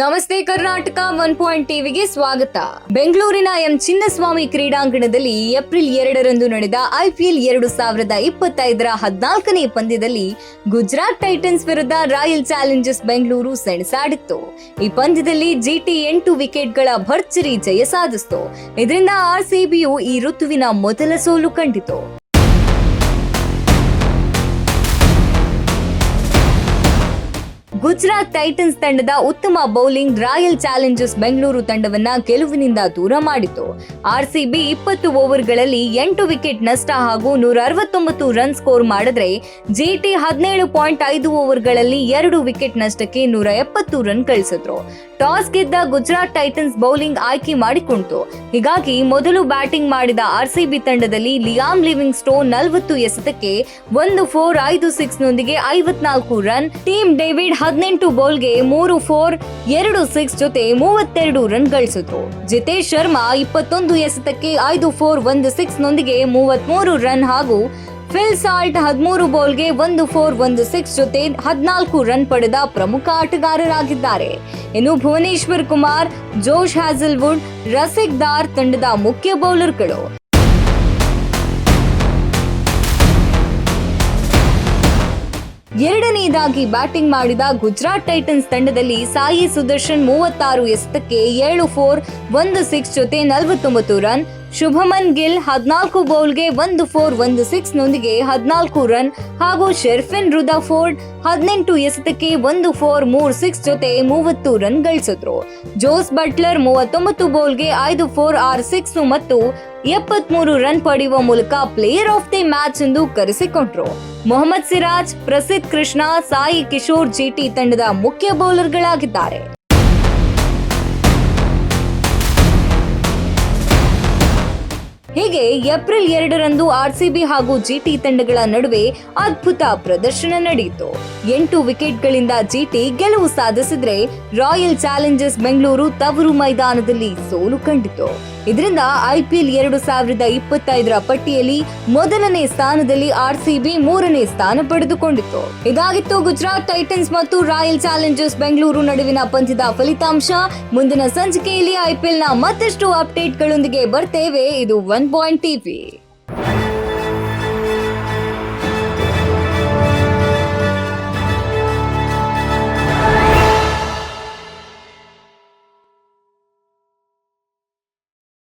ನಮಸ್ತೆ Karnataka one point ಟಿವಿಗೆ ಸ್ವಾಗತ. ಬೆಂಗಳೂರಿನ ಎಂ ಚಿನ್ನಸ್ವಾಮಿ ಕ್ರೀಡಾಂಗಣದಲ್ಲಿ ಏಪ್ರಿಲ್ ಎರಡರಂದು ನಡೆದ ಐಪಿಎಲ್ ಎರಡು ಸಾವಿರದ ಇಪ್ಪತ್ತೈದರ ಹದಿನಾಲ್ಕನೇ ಪಂದ್ಯದಲ್ಲಿ ಗುಜರಾತ್ ಟೈಟನ್ಸ್ ವಿರುದ್ಧ ರಾಯಲ್ ಚಾಲೆಂಜರ್ಸ್ ಬೆಂಗಳೂರು ಸೆಣಸಾಡಿತ್ತು. ಈ ಪಂದ್ಯದಲ್ಲಿ ಜಿಟಿ ಎಂಟು ವಿಕೆಟ್ಗಳ ಭರ್ಜರಿ ಜಯ ಸಾಧಿಸಿತು. ಇದರಿಂದ ಆರ್ಸಿಬಿಯು ಈ ಋತುವಿನ ಮೊದಲ ಸೋಲು ಕಂಡಿತು. ಗುಜರಾತ್ ಟೈಟನ್ಸ್ ತಂಡದ ಉತ್ತಮ ಬೌಲಿಂಗ್ ರಾಯಲ್ ಚಾಲೆಂಜರ್ಸ್ ಬೆಂಗಳೂರು ತಂಡವನ್ನ ಗೆಲುವಿನಿಂದ ದೂರ ಮಾಡಿತು. ಆರ್ಸಿಬಿ ಇಪ್ಪತ್ತು ಓವರ್ಗಳಲ್ಲಿ ಎಂಟು ವಿಕೆಟ್ ನಷ್ಟ ಹಾಗೂ ನೂರ ಅರವತ್ತೊಂಬತ್ತು ರನ್ ಸ್ಕೋರ್ ಮಾಡಿದ್ರೆ ಜಿಟಿ ಹದಿನೇಳು ಪಾಯಿಂಟ್ ಐದು ಓವರ್ಗಳಲ್ಲಿ ಎರಡು ವಿಕೆಟ್ ನಷ್ಟಕ್ಕೆ ನೂರ ಎಪ್ಪತ್ತು ರನ್ ಗಳಿಸಿದ್ರು. ಟಾಸ್ ಗೆದ್ದ ಗುಜರಾತ್ ಟೈಟನ್ಸ್ ಬೌಲಿಂಗ್ ಆಯ್ಕೆ ಮಾಡಿಕೊಂಡಿತು ಹೀಗಾಗಿ ಮೊದಲು ಬ್ಯಾಟಿಂಗ್ ಮಾಡಿದ ಆರ್ಸಿಬಿ ತಂಡದಲ್ಲಿ ಲಿಯಾಮ್ ಲಿವಿಂಗ್ ಸ್ಟೋನ್ ನಲವತ್ತು ಎಸೆತಕ್ಕೆ ಒಂದು ಫೋರ್ ಐದು ಸಿಕ್ಸ್ ನೊಂದಿಗೆ ಐವತ್ನಾಲ್ಕು ರನ್, ಟೀಮ್ ಡೇವಿಡ್ ಹದಿನೆಂಟು ಬೌಲ್ಗೆ ಮೂರು ಫೋರ್, ಎರಡು ಸಿಕ್ಸ್ ಜೊತೆ ಮೂವತ್ತೆರಡು ರನ್ ಗಳಿಸಿದ್ರು ಜಿತೇಶ್ ಶರ್ಮಾ ಇಪ್ಪತ್ತೊಂದು ಎಸೆತಕ್ಕೆ ಐದು ಫೋರ್, ಒಂದು ಸಿಕ್ಸ್ ನೊಂದಿಗೆ ಮೂವತ್ಮೂರು ರನ್ ಹಾಗೂ ಫಿಲ್ ಸಾಲ್ಟ್ ಹದಿಮೂರು ಬೌಲ್ಗೆ ಒಂದು ಫೋರ್, ಒಂದು ಸಿಕ್ಸ್ ಜೊತೆ ಹದಿನಾಲ್ಕು ರನ್ ಪಡೆದ ಪ್ರಮುಖ ಆಟಗಾರರಾಗಿದ್ದಾರೆ. ಇನ್ನು ಭುವನೇಶ್ವರ್ ಕುಮಾರ್, ಜೋಶ್ ಹ್ಯಾಸಲ್ವುಡ್ ರಸಿಕ್ ದಾರ್ ತಂಡದ ಮುಖ್ಯ ಬೌಲರ್ಗಳು. ಎರಡನೆಯದಾಗಿ ಬ್ಯಾಟಿಂಗ್ ಮಾಡಿದ ಗುಜರಾತ್ ಟೈಟನ್ಸ್ ತಂಡದಲ್ಲಿ ಸಾಯಿ ಸುದರ್ಶನ್ ಮೂವತ್ತಾರು ಎಸೆತಕ್ಕೆ ಏಳು ಫೋರ್, ಒಂದು ಸಿಕ್ಸ್ ಜೊತೆ ನಲವತ್ತೊಂಬತ್ತು ರನ್. ಶುಭಮನ್ ಗಿಲ್ ಹದಿನಾಲ್ಕು ಬೌಲ್ಗೆ ಒಂದು ಫೋರ್, ಒಂದು ಸಿಕ್ಸ್ ನೊಂದಿಗೆ ಹದಿನಾಲ್ಕು ರನ್. ಹಾಗೂ ಶೆರ್ಫಿನ್ ರುದಾಫೋರ್ಡ್ ಹದಿನೆಂಟು ಎಸೆತಕ್ಕೆ ಒಂದು ಫೋರ್, ಮೂರು ಸಿಕ್ಸ್ ಜೊತೆ ಮೂವತ್ತು ರನ್ ಗಳಿಸಿದ್ರು ಜೋಸ್ ಬಟ್ಲರ್ ಮೂವತ್ತೊಂಬತ್ತು ಬೌಲ್ಗೆ ಐದು ಫೋರ್, ಆರ್ ಸಿಕ್ಸ್ ಮತ್ತು ಎಪ್ಪತ್ಮೂರು ರನ್ ಪಡೆಯುವ ಮೂಲಕ ಪ್ಲೇಯರ್ ಆಫ್ ದಿ ಮ್ಯಾಚ್ ಎಂದು ಕರೆಸಿಕೊಂಡ್ರು. ಮೊಹಮ್ಮದ್ ಸಿರಾಜ್, ಪ್ರಸಿದ್ಧ ಕೃಷ್ಣ, ಸಾಯಿ ಕಿಶೋರ್ ಜಿಟಿ ತಂಡದ ಮುಖ್ಯ ಬೌಲರ್ಗಳಾಗಿದ್ದಾರೆ. ಹೀಗೆ ಏಪ್ರಿಲ್ ಎರಡರಂದು ಆರ್ಸಿಬಿ ಹಾಗೂ ಜಿಟಿ ತಂಡಗಳ ನಡುವೆ ಅದ್ಭುತ ಪ್ರದರ್ಶನ ನಡೆಯಿತು. ಎಂಟು ವಿಕೆಟ್ಗಳಿಂದ ಜಿಟಿ ಗೆಲುವು ಸಾಧಿಸಿದ್ರೆ ರಾಯಲ್ ಚಾಲೆಂಜರ್ಸ್ ಬೆಂಗಳೂರು ತವರು ಮೈದಾನದಲ್ಲಿ ಸೋಲು ಕಂಡಿತು. ಇದರಿಂದ ಐಪಿಎಲ್ ಎರಡು ಸಾವಿರದ ಇಪ್ಪತ್ತೈದರ ಪಟ್ಟಿಯಲ್ಲಿ ಮೊದಲನೇ ಸ್ಥಾನದಲ್ಲಿ ಆರ್ಸಿಬಿ ಮೂರನೇ ಸ್ಥಾನ ಪಡೆದುಕೊಂಡಿತ್ತು. ಇದಾಗಿತ್ತು ಗುಜರಾತ್ ಟೈಟನ್ಸ್ ಮತ್ತು ರಾಯಲ್ ಚಾಲೆಂಜರ್ಸ್ ಬೆಂಗಳೂರು ನಡುವಿನ ಪಂದ್ಯದ ಫಲಿತಾಂಶ. ಮುಂದಿನ ಸಂಚಿಕೆಯಲ್ಲಿ ಐಪಿಎಲ್ನ ಮತ್ತಷ್ಟು ಅಪ್ಡೇಟ್ಗಳೊಂದಿಗೆ ಬರ್ತೇವೆ. ಇದು ಒನ್ ಪಾಯಿಂಟ್ ಟಿವಿ.